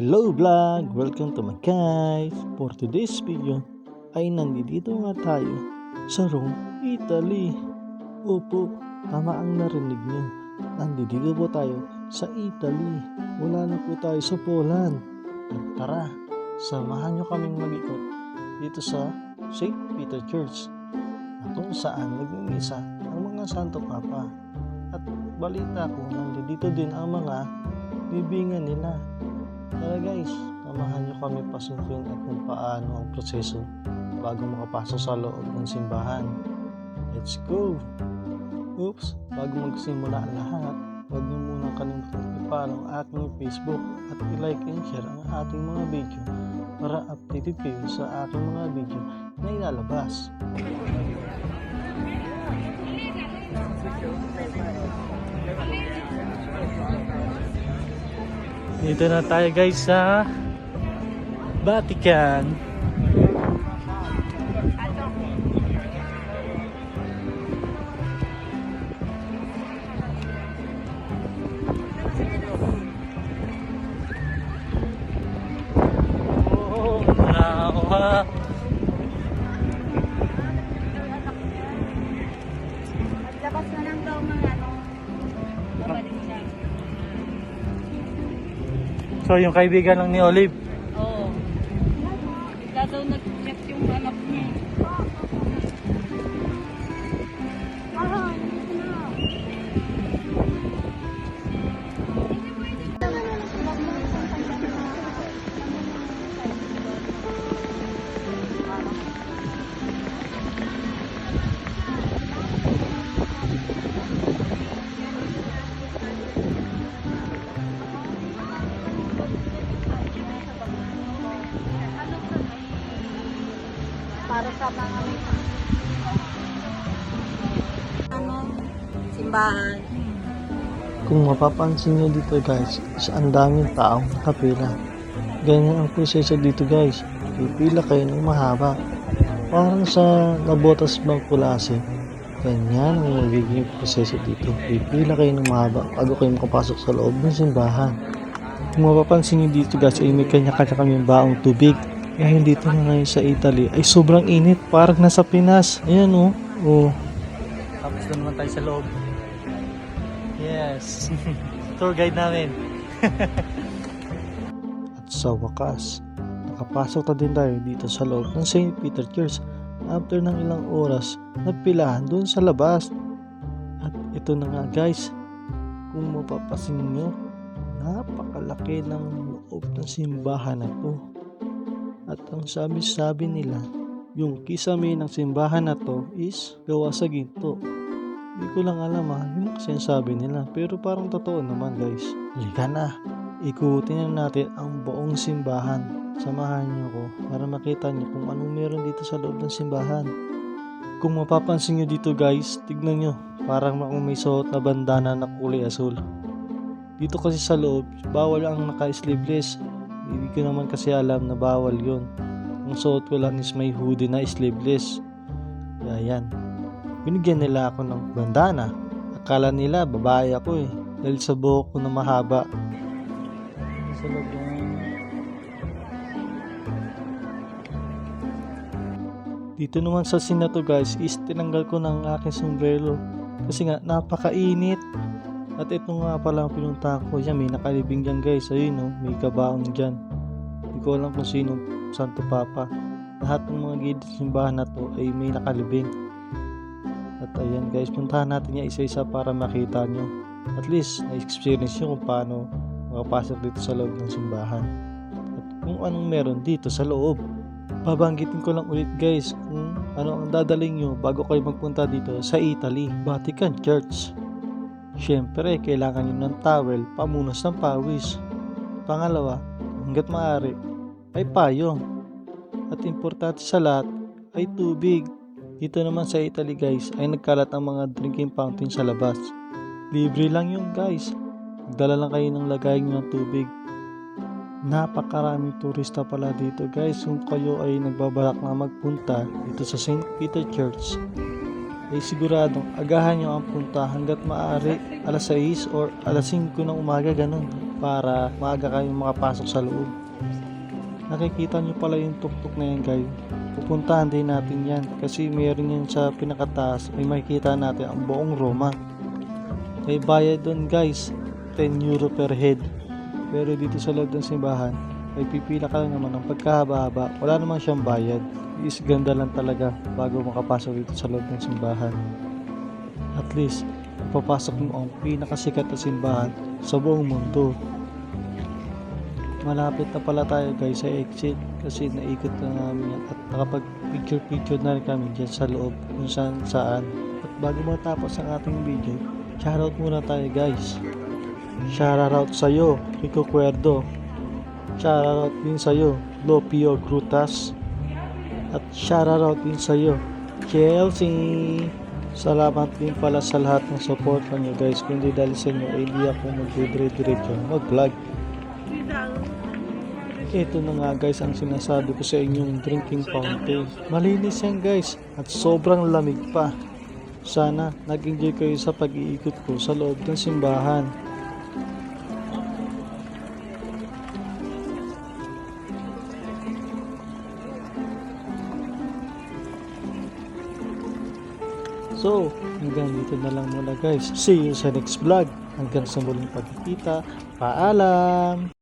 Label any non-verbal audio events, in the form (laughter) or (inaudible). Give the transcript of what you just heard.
Hello vlog! Welcome to my guys! For today's video ay nandito nga tayo sa Rome, Italy. Opo, tama ang narinig nyo. Nandito po tayo sa Italy. Wala na po tayo sa Poland. At tara, samahan nyo kaming mag-ikot dito sa St. Peter Church na kung saan nagmimisa ang mga Santo Papa. At balita ko, nandito din ang mga bibingan nila. Tara guys, samahan nyo kami pasukin at kung paano ang proseso bago makapasok sa loob ng simbahan. Let's go! Oops, bago magsimula ang lahat, huwag nyo muna kalimutan i-follow ang aking Facebook at i-like and share ang ating mga video para updated kayo sa aking mga video na ilalabas. Dito na tayo guys sa Vatican. Oh, nawa. So yung kaibigan lang ni Olive. Para sa mga may ano, simbahan. Kung mapapansin nyo dito guys, sa ang daming taong nakapila. Ganyan ang proseso dito guys. Pipila kayo ng mahaba. Parang sa nabotas bang kulase. Ganyan ang magiging proseso dito. Pipila kayo ng mahaba bago kayo makapasok sa loob ng simbahan. Kung mapapansin nyo dito guys, ay may kanya-kanya kaming baong tubig. Ngayon dito na ngayon sa Italy ay sobrang init. Parang nasa Pinas. Ayan oh. Oh. Tapos na naman tayo sa loob. Yes. (laughs) Tour guide namin. (laughs) At sa wakas, nakapasok na din tayo dito sa loob ng St. Peter Church after ng ilang oras na pilahan doon sa labas. At ito na nga guys, kung mapapasin nyo, napakalaki ng loob ng simbahan na to. Ang sabi-sabi nila, yung kisame ng simbahan na to is gawa sa ginto. Hindi ko lang alam ha, yun ang sinasabi nila. Pero parang totoo naman guys. Halika na, ikutin na natin ang buong simbahan. Samahan niyo ko para makita niyo kung anong meron dito sa loob ng simbahan. Kung mapapansin niyo dito guys, tignan niyo. Parang may suot na bandana na kulay asul. Dito kasi sa loob, bawal ang naka-sleeveless. Hindi ko naman kasi alam na bawal yon. Ang suot ko lang is may hoodie na sleeveless. Kaya yan. Binigyan nila ako ng bandana. Akala nila babae ako eh. Dahil sa buhok ko na mahaba. Sa loob. Dito naman sa scene na to guys is tinanggal ko ng aking sombrero. Kasi nga napakainit. At ito nga pala ang pinunta ko. Yan may nakalibing dyan guys. Ayun oh, may kabaong dyan. Hindi ko alam kung sino Santo Papa. Lahat ng mga gilid simbahan na to ay may nakalibing. At ayan guys, puntahan natin niya isa-isa para makita nyo. At least, na-experience nyo kung paano makapasok dito sa loob ng simbahan. At kung anong meron dito sa loob. Babanggitin ko lang ulit guys kung ano ang dadaling nyo bago kayo magpunta dito sa Italy, Vatican Church. Siyempre, kailangan nyo ng towel, pamunas ng pawis. Pangalawa, hanggat maaari, ay payong. At importante sa lahat, ay tubig. Dito naman sa Italy guys, ay nagkalat ang mga drinking fountain sa labas. Libre lang yun guys. Magdala lang kayo ng lagayan nyo ng tubig. Napakaraming turista pala dito guys. Kung kayo ay nagbabalak na magpunta dito sa St. Peter Church, ay siguradong agahan nyo ang punta hanggat maaari alas 6 or alas 5 ng umaga ganun. para maaga kayong makapasok sa loob. Nakikita nyo pala yung tuktok na yan guys. Pupuntahan din natin yan kasi meron yan sa pinakataas. May makikita natin ang buong Roma. May bayad doon guys. 10 euro per head. Pero dito sa loob ng simbahan, may pipila ka naman ng pagkahaba-haba. Wala naman siyang bayad. Is ganda lang talaga bago makapasok dito sa loob ng simbahan. At least, papasok mo ang pinakasikat na simbahan sa buong mundo. Malapit na pala tayo guys sa exit kasi naikot na namin yan at nakapag picture picture na rin kami dyan sa loob kung saan saan. At bago matapos ang ating video, shoutout muna tayo guys. Shoutout sa'yo, Rico Cuerdo. Shoutout din sa'yo, Lopio Grutas. At shoutout din sa'yo, Chelsea. Salamat din pala sa lahat ng support nyo guys. Kung hindi dahil sa inyo, hindi ako magdidire-diretso mag-vlog. Ito na nga guys ang sinasabi ko sa inyong drinking fountain. Malinis yan guys at sobrang lamig pa. Sana nag-enjoy kayo sa pag-iikot ko sa loob ng simbahan. So, hanggang dito na lang muna guys. See you sa next vlog. Hanggang sa muling pagkikita. Paalam!